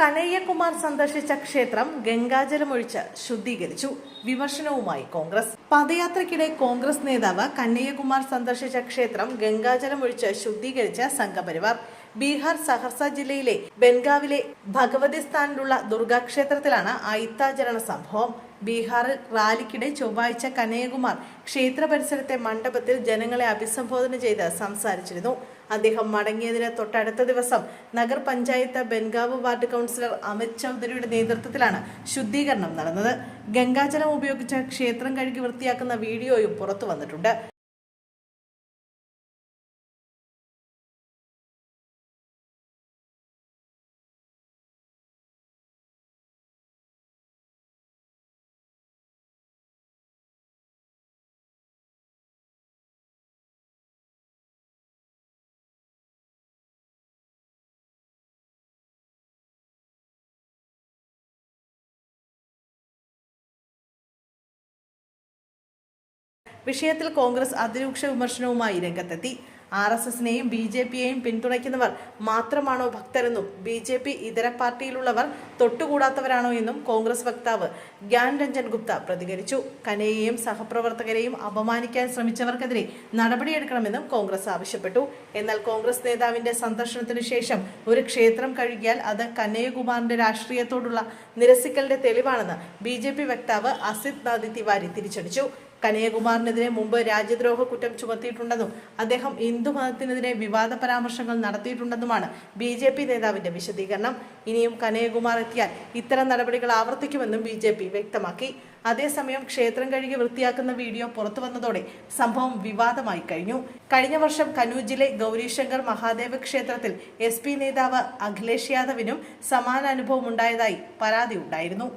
കനയ്യകുമാർ സന്ദർശിച്ച ക്ഷേത്രം ഗംഗാജലമൊഴിച്ച് ശുദ്ധീകരിച്ചു. വിമർശനവുമായി കോൺഗ്രസ്. പദയാത്രയ്ക്കിടെ കോൺഗ്രസ് നേതാവ് കനയ്യകുമാർ സന്ദർശിച്ച ക്ഷേത്രം ഗംഗാജലമൊഴിച്ച് ശുദ്ധീകരിച്ച സംഘപരിവാർ. ബീഹാർ സഹർസ ജില്ലയിലെ ബെൻഗാവിലെ ഭഗവതി സ്ഥാനിലുള്ള ദുർഗാക്ഷേത്രത്തിലാണ് അയിത്താചരണ സംഭവം. ബീഹാറിൽ റാലിക്കിടെ ചൊവ്വാഴ്ച കനയകുമാർ ക്ഷേത്ര പരിസരത്തെ മണ്ഡപത്തിൽ ജനങ്ങളെ അഭിസംബോധന ചെയ്ത് സംസാരിച്ചിരുന്നു. അദ്ദേഹം മടങ്ങിയതിന് തൊട്ടടുത്ത ദിവസം നഗർപഞ്ചായത്ത് ബെൻഗാവ് വാർഡ് കൗൺസിലർ അമിത് ചൗധരിയുടെ നേതൃത്വത്തിലാണ് ശുദ്ധീകരണം നടന്നത്. ഗംഗാജലം ഉപയോഗിച്ച് ക്ഷേത്രം കഴുകി വൃത്തിയാക്കുന്ന വീഡിയോയും പുറത്തു വന്നിട്ടുണ്ട് വിഷയത്തിൽ കോൺഗ്രസ് അതിരൂക്ഷ വിമർശനവുമായി രംഗത്തെത്തി. ആർ എസ് എസിനെയും ബി ജെ പിയെയും പിന്തുണയ്ക്കുന്നവർ മാത്രമാണോ ഭക്തരെന്നും ബി ജെ പി ഇതര പാർട്ടിയിലുള്ളവർ തൊട്ടുകൂടാത്തവരാണോ എന്നും കോൺഗ്രസ് വക്താവ് ഗ്യാൻ രഞ്ജൻ ഗുപ്ത പ്രതികരിച്ചു. കനയെയും സഹപ്രവർത്തകരെയും അപമാനിക്കാൻ ശ്രമിച്ചവർക്കെതിരെ നടപടിയെടുക്കണമെന്നും കോൺഗ്രസ് ആവശ്യപ്പെട്ടു. എന്നാൽ കോൺഗ്രസ് നേതാവിന്റെ സന്ദർശനത്തിനു ശേഷം ഒരു ക്ഷേത്രം കഴുകിയാൽ അത് കന്നയ്യകുമാറിന്റെ രാഷ്ട്രീയത്തോടുള്ള നിരസിക്കലിന്റെ തെളിവാണെന്ന് ബി വക്താവ് അസിത് നാദി തിവാരി തിരിച്ചടിച്ചു. കനയ്യകുമാറിനെതിരെ മുമ്പ് രാജ്യദ്രോഹ കുറ്റം ചുമത്തിയിട്ടുണ്ടെന്നും അദ്ദേഹം ഹിന്ദു മതത്തിനെതിരെ വിവാദ പരാമർശങ്ങൾ നടത്തിയിട്ടുണ്ടെന്നുമാണ് ബി ജെ പി നേതാവിന്റെ വിശദീകരണം. ഇനിയും കനയകുമാർ എത്തിയാൽ ഇത്തരം നടപടികൾ ആവർത്തിക്കുമെന്നും ബി ജെ പി വ്യക്തമാക്കി. അതേസമയം ക്ഷേത്രം കഴുകി വൃത്തിയാക്കുന്ന വീഡിയോ പുറത്തു വന്നതോടെ സംഭവം വിവാദമായി കഴിഞ്ഞു. കഴിഞ്ഞ വർഷം കനൂജിലെ ഗൗരീശങ്കർ മഹാദേവ ക്ഷേത്രത്തിൽ എസ് നേതാവ് അഖിലേഷ് യാദവിനും സമാന അനുഭവം ഉണ്ടായതായി പരാതി ഉണ്ടായിരുന്നു